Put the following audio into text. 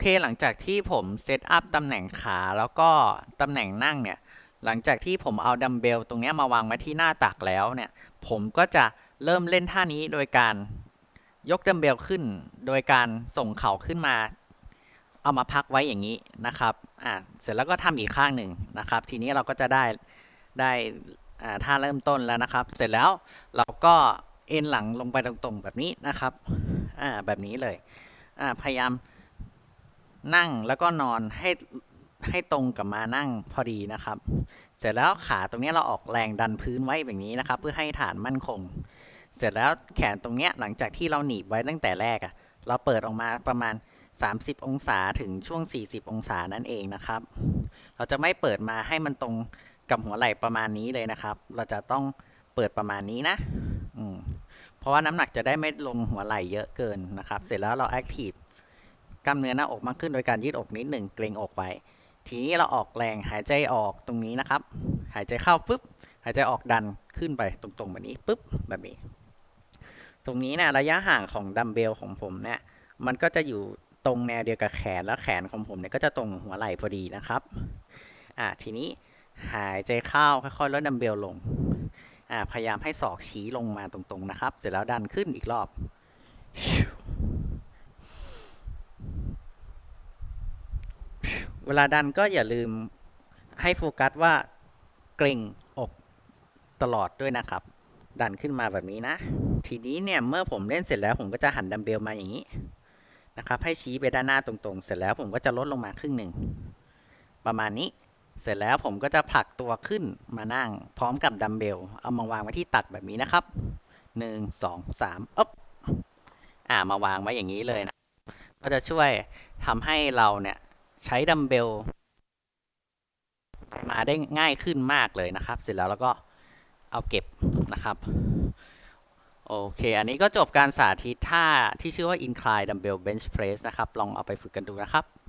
เคหลังจากที่ผมเซตอัพตำแหน่งขาแล้วก็ตำแหน่งนั่งเนี่ย หลังจากที่ผมเอาดัมเบลตรงนี้มาวางไว้ที่หน้าตักแล้วเนี่ย ผมก็จะเริ่มเล่นท่านี้โดยการยกดัมเบลขึ้น โดยการส่งเข่าขึ้นมา เอามาพักไว้อย่างนี้นะครับ อ่าเสร็จแล้วก็ทำอีกข้างหนึ่งนะครับ ทีนี้เราก็จะได้ได้อ่าท่าเริ่มต้นแล้วนะครับ เสร็จแล้วเราก็เอ็นหลังลงไปตรงๆแบบนี้นะครับ อ่าแบบนี้เลย อ่าพยายาม นั่งแล้วก็นอนให้ให้ตรงกับมานั่งพอดีนะครับ เสร็จแล้วขาตรงนี้เราออกแรงดันพื้นไว้แบบนี้นะครับ เพื่อให้ฐานมั่นคง เสร็จแล้วแขนตรงเนี้ยหลังจากที่เราหนีบไว้ตั้งแต่แรกอะเราเปิดออกมาประมาณ 30 องศาถึงช่วง 40 องศานั่นเองนะครับ เราจะไม่เปิดมาให้มันตรงกับหัวไหล่ประมาณนี้เลยนะครับ เราจะต้องเปิดประมาณนี้นะอืมเพราะว่าน้ำหนักจะได้ไม่ลงหัวไหล่เยอะเกินนะครับ เสร็จแล้วเราแอคทีฟ กล้ามเนื้อหน้าอกมากขึ้นโดยการยืดอกนิดหนึ่งเกรงอกไว้ ทีนี้เราออกแรงหายใจออกตรงนี้นะครับ หายใจเข้าปุ๊บ หายใจออกดันขึ้นไปตรงๆแบบนี้ปุ๊บแบบนี้ ตรงนี้นี่ยระยะห่างของดัมเบลของผมเนี่ยมันก็จะอยู่ตรงแนวเดียวกับแขนแล้วแขนของผมเนี่ยก็จะตรงหัวไหล่พอดีนะครับ อ่าทีนี้หายใจเข้าค่อยๆลดดัมเบลลง อ่าพยายามให้ศอกชี้ลงมาตรงๆนะครับ เสร็จแล้วดันขึ้นอีกรอบ เวลาดันก็อย่าลืมให้โฟกัสว่าเกร็งอกตลอดด้วยนะครับ ดันขึ้นมาแบบนี้นะ ทีนี้เนี่ยเมื่อผมเล่นเสร็จแล้วผมก็จะหันดัมเบลมาอย่างนี้นะครับ ให้ชี้ไปด้านหน้าตรงๆ เสร็จแล้วผมก็จะลดลงมาครึ่งหนึ่งประมาณนี้เสร็จแล้วผมก็จะผลักตัวขึ้นมานั่งพร้อมกับดัมเบล เอามาวางไว้ที่ตักแบบนี้นะครับหนึ่งสองสามอ๊บอ่ามาวางไว้อย่างนี้เลยนะ ก็จะช่วยทำให้เราเนี่ย ใช้ดัมเบลมาได้ง่ายขึ้นมากเลยนะครับ เสร็จแล้วเราก็เอาเก็บนะครับโอเค อันนี้ก็จบการสาธิตท่าที่ชื่อว่า incline dumbbell bench press นะครับ ลองเอาไปฝึกกันดูนะครับ